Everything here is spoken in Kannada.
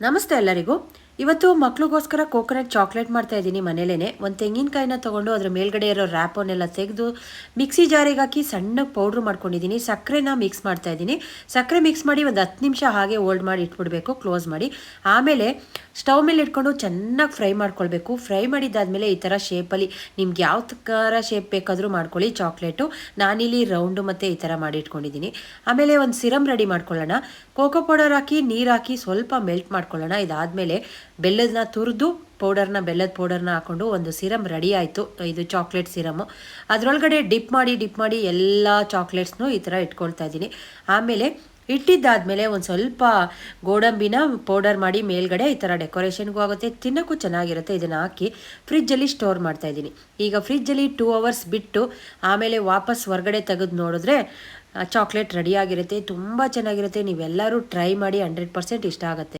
ನಮಸ್ತೆ ಎಲ್ಲರಿಗೂ. ಇವತ್ತು ಮಕ್ಳಿಗೋಸ್ಕರ ಕೋಕೋನಟ್ ಚಾಕ್ಲೇಟ್ ಮಾಡ್ತಾ ಇದ್ದೀನಿ ಮನೇಲೇ ಒಂದು ತೆಂಗಿನಕಾಯಿನ ತೊಗೊಂಡು ಅದರ ಮೇಲ್ಗಡೆ ಇರೋ ರ್ಯಾಪನ್ನೆಲ್ಲ ತೆಗೆದು ಮಿಕ್ಸಿ ಜಾರಿಗೆ ಹಾಕಿ ಸಣ್ಣ ಪೌಡ್ರ್ ಮಾಡ್ಕೊಂಡಿದ್ದೀನಿ. ಸಕ್ಕರೆನ ಮಿಕ್ಸ್ ಮಾಡ್ತಾ ಇದ್ದೀನಿ. ಸಕ್ಕರೆ ಮಿಕ್ಸ್ ಮಾಡಿ ಒಂದು ಹತ್ತು ನಿಮಿಷ ಹಾಗೆ ಹೋಲ್ಡ್ ಮಾಡಿ ಇಟ್ಬಿಡಬೇಕು ಕ್ಲೋಸ್ ಮಾಡಿ. ಆಮೇಲೆ ಸ್ಟವ್ ಮೇಲೆ ಇಟ್ಕೊಂಡು ಚೆನ್ನಾಗಿ ಫ್ರೈ ಮಾಡ್ಕೊಳ್ಬೇಕು. ಫ್ರೈ ಮಾಡಿದ್ದಾದಮೇಲೆ ಈ ಥರ ಶೇಪಲ್ಲಿ ನಿಮ್ಗೆ ಯಾವ ಥರ ಶೇಪ್ ಬೇಕಾದರೂ ಮಾಡ್ಕೊಳ್ಳಿ ಚಾಕ್ಲೇಟು. ನಾನಿಲ್ಲಿ ರೌಂಡು ಮತ್ತು ಈ ಥರ ಮಾಡಿ ಇಟ್ಕೊಂಡಿದ್ದೀನಿ. ಆಮೇಲೆ ಒಂದು ಸಿರಮ್ ರೆಡಿ ಮಾಡ್ಕೊಳ್ಳೋಣ. ಕೋಕೋ ಪೌಡರ್ ಹಾಕಿ, ನೀರು ಹಾಕಿ ಸ್ವಲ್ಪ ಮೆಲ್ಟ್ ಮಾಡ್ಕೊಳ್ಳೋಣ. ಇದಾದಮೇಲೆ ಬೆಲ್ಲದನ್ನ ತುರಿದು ಪೌಡರ್ನ ಬೆಲ್ಲದ ಪೌಡರ್ನ ಹಾಕೊಂಡು ಒಂದು ಸಿರಮ್ ರೆಡಿ ಆಯಿತು. ಇದು ಚಾಕ್ಲೇಟ್ ಸಿರಮು ಅದರೊಳಗಡೆ ಡಿಪ್ ಮಾಡಿ ಡಿಪ್ ಮಾಡಿ ಎಲ್ಲ ಚಾಕ್ಲೇಟ್ಸ್ನು ಈ ಥರ ಇಟ್ಕೊಳ್ತಾ ಇದ್ದೀನಿ. ಆಮೇಲೆ ಇಟ್ಟಿದ್ದಾದಮೇಲೆ ಒಂದು ಸ್ವಲ್ಪ ಗೋಡಂಬಿನ ಪೌಡರ್ ಮಾಡಿ ಮೇಲ್ಗಡೆ ಈ ಥರ ಡೆಕೋರೇಷನ್ಗೂ ಆಗುತ್ತೆ. ತಿನ್ನೋಕ್ಕೂ ಚೆನ್ನಾಗಿರುತ್ತೆ. ಇದನ್ನು ಹಾಕಿ ಫ್ರಿಜ್ಜಲ್ಲಿ ಸ್ಟೋರ್ ಮಾಡ್ತಾ ಇದ್ದೀನಿ. ಈಗ ಫ್ರಿಜ್ಜಲ್ಲಿ ಟೂ ಅವರ್ಸ್ ಬಿಟ್ಟು ಆಮೇಲೆ ವಾಪಸ್ ಹೊರಗಡೆ ತೆಗೆದು ನೋಡಿದ್ರೆ ಚಾಕ್ಲೇಟ್ ರೆಡಿಯಾಗಿರುತ್ತೆ ತುಂಬ ಚೆನ್ನಾಗಿರುತ್ತೆ. ನೀವೆಲ್ಲರೂ ಟ್ರೈ ಮಾಡಿ ಹಂಡ್ರೆಡ್ ಪರ್ಸೆಂಟ್ ಇಷ್ಟ ಆಗುತ್ತೆ.